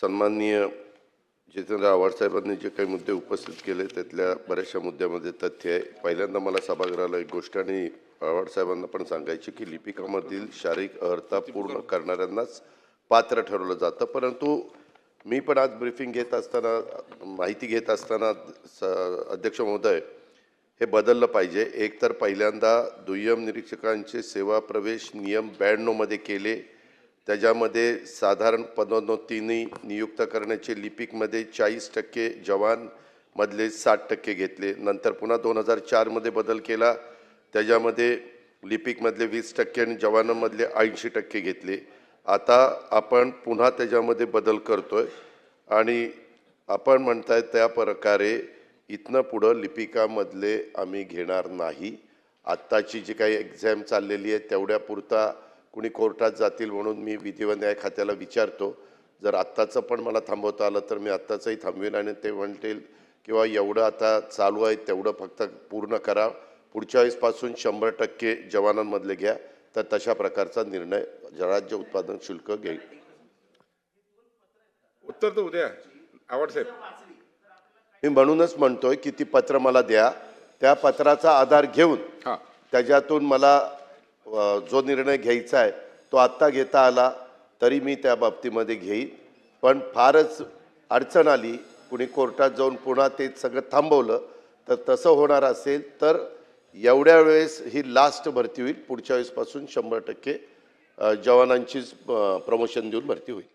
सन्माननीय जितेंद्र आव्हाड जे काही मुद्दे उपस्थित केले त्यातल्या बऱ्याचशा मुद्द्यामध्ये तथ्य आहे. पहिल्यांदा मला सभागृहाला एक गोष्ट आणि आव्हाड पण सांगायची की लिपिकामधील शारीरिक अर्हता पूर्ण करणाऱ्यांनाच पात्र ठरवलं जातं. परंतु मी पण आज ब्रीफिंग घेत असताना माहिती घेत असताना स अध्यक्ष महोदय हे बदललं पाहिजे. एक तर पहिल्यांदा दुय्यम निरीक्षकांचे सेवा प्रवेश नियम ब्याण्णवमध्ये केले. त्याच्यामध्ये साधारण पदोन्नतीने नियुक्त करण्याचे लिपिकमध्ये चाळीस टक्के जवानमधले साठ टक्के घेतले. नंतर पुन्हा दोन हजार चारमध्ये बदल केला. त्याच्यामध्ये लिपिकमधले वीस टक्के आणि जवानांमधले ऐंशी टक्के घेतले. आता आपण पुन्हा त्याच्यामध्ये बदल करतोय आणि आपण म्हणताय त्या प्रकारे इथनं पुढं लिपिकामधले आम्ही घेणार नाही. आत्ताची जी काही एक्झाम चाललेली आहे तेवढ्यापुरता कुणी कोर्टात जातील म्हणून मी विधी व न्याय खात्याला विचारतो. जर आत्ताचं पण मला थांबवता आलं तर मी आत्ताचंही थांबवीन आणि ते म्हणतील किंवा एवढं आता चालू आहे तेवढं फक्त पूर्ण करा. पुढच्या वेळेसपासून शंभर टक्के जवानांमधले घ्या. तर तशा प्रकारचा निर्णय राज्य उत्पादन शुल्क घेईल. उत्तर तर उद्या. आवड साहेब. मी म्हणूनच म्हणतोय की ती पत्र मला द्या. त्या पत्राचा आधार घेऊन त्याच्यातून मला जो निर्णय घ्यायचा आहे तो आत्ता घेता आला तरी मी त्या बाबतीमध्ये घेईन. पण फारच अडचण आली. कुणी कोर्टात जाऊन पुन्हा ते सगळं थांबवलं तर तसं होणार असेल तर एवढ्या वेळेस ही लास्ट भरती होईल. पुढच्या वेळेसपासून शंभर टक्के जवानांचीच प्रमोशन देऊन भरती होईल.